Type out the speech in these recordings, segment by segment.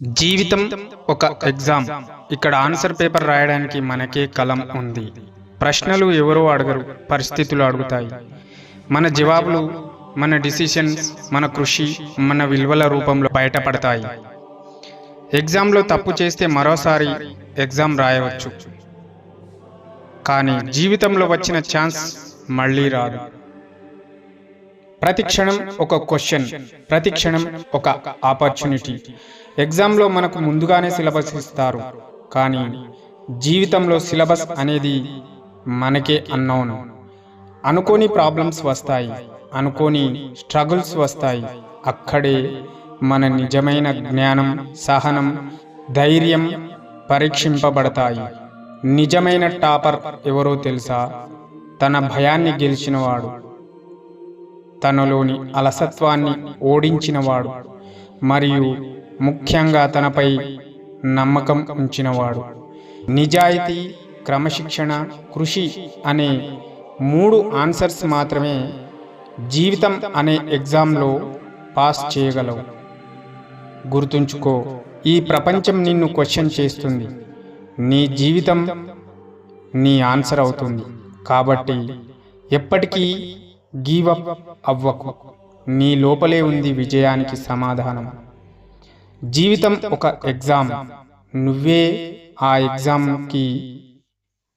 జీవితం ఒక ఎగ్జామ్. ఇక్కడ ఆన్సర్ పేపర్ రాయడానికి మనకే కలం ఉంది. ప్రశ్నలు ఎవరో అడగరు పరిస్థితులు అడుగుతాయి. మన జవాబులు మన డిసిషన్స్ మన కృషి మన విలువల రూపంలో బయటపడతాయి. ఎగ్జామ్లో తప్పు చేస్తే మరోసారి ఎగ్జామ్ రాయవచ్చు. కానీ జీవితంలో వచ్చిన ఛాన్స్ మళ్ళీ రాదు. ప్రతి క్షణం ఒక క్వశ్చన్ ప్రతి క్షణం ఒక ఆపర్చునిటీ ఎగ్జామ్లో మనకు ముందుగానే సిలబస్ ఇస్తారు. కానీ జీవితంలో సిలబస్ అనేది మనకే అన్నౌన్ అనుకోని ప్రాబ్లమ్స్ వస్తాయి. అనుకోని స్ట్రగుల్స్ వస్తాయి. అక్కడే మన నిజమైన జ్ఞానం సహనం ధైర్యం పరీక్షింపబడతాయి. నిజమైన టాపర్ ఎవరో తెలుసా? తన భయాన్ని గెలిచినవాడు. తనలోని అలసత్వాన్ని ఓడించినవాడు మరియు ముఖ్యంగా తనపై నమ్మకం ఉంచినవాడు. నిజాయితీ క్రమశిక్షణ కృషి అనే మూడు ఆన్సర్స్ మాత్రమే జీవితం అనే ఎగ్జామ్లో పాస్ చేయగలవు. గుర్తుంచుకో ఈ ప్రపంచం నిన్ను క్వశ్చన్ చేస్తుంది. నీ జీవితం నీ ఆన్సర్ అవుతుంది. కాబట్టి ఎప్పటికీ గీవ్ అప్ అవ్వకు. నీ లోపలే ఉంది విజయానికి సమాధానం. జీవితం ఒక ఎగ్జామ్. నువ్వే ఆ ఎగ్జామ్కి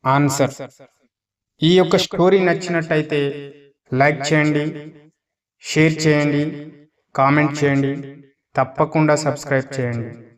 ఆన్సర్. ఈ యొక్క స్టోరీ నచ్చినట్టయితే లైక్ చేయండి షేర్ చేయండి కామెంట్ చేయండి తప్పకుండా సబ్స్క్రైబ్ చేయండి.